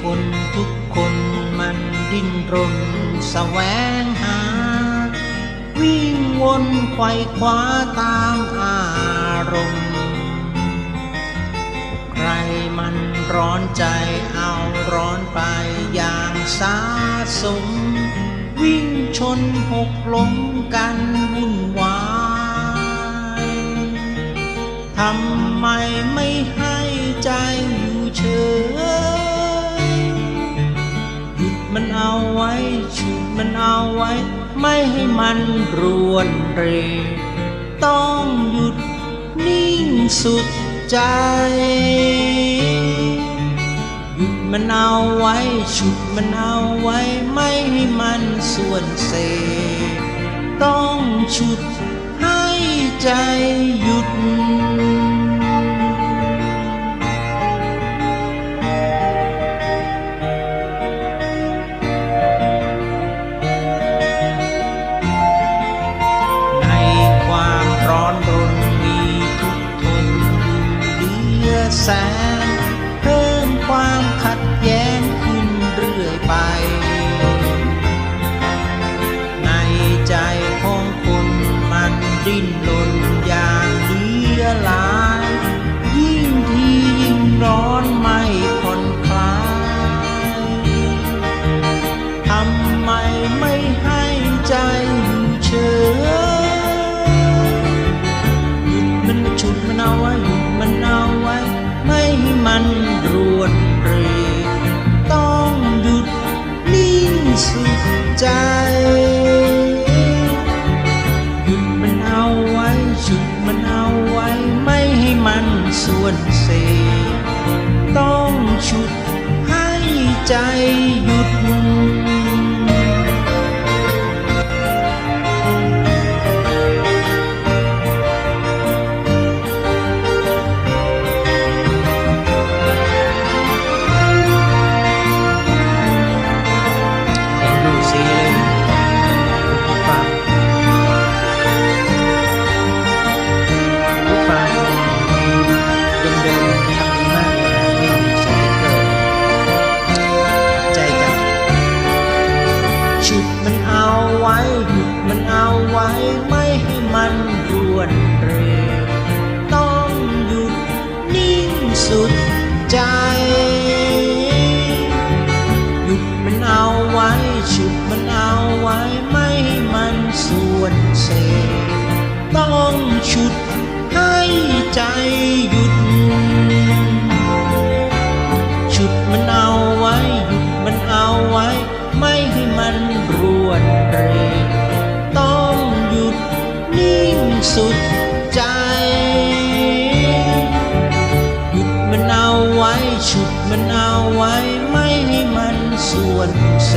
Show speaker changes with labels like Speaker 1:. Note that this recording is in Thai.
Speaker 1: คนทุกคนมันดิ้นรนสแสวงหา วิ่งวนไขว่คว้าตามอารมณ์ ใครมันร้อนใจเอาร้อนไปอย่างสาสม วิ่งชนหกล้มกันวุ่น เอาไว้ ไม่ให้มันรวนเร ต้องหยุดนิ่งสุดใจ หยุดมันเอาไว้ฉุดมันเอาไว้ ไม่ให้มันส่วนเส ต้องฉุดให้ใจหยุด แสเพิ่มความขัดแย้งขึ้นเรื่อยไป ในใจของคนมันดิ้นรนอย่างเลือหลายยิ่งทียิ่งร้อนไม่ผ่อนคลายทำไมไม่ให้ใจอยู่เฉยหยุดมันฉุดมันเอาไว้หยุดมันเอา มันรวนเรต้องหยุดนิ่งสุดใจ หยุดมันเอาไว้หยุดมันเอาไว้ ไม่ให้มันส่วนเสต้องฉุดให้ใจหยุด ไม่ให้มันรวนเรต้องหยุดนิ่งสุดใจ สุดใจ หยุดมันเอาไว้ฉุดมันเอาไว้ ไม่ให้มันส่วนเส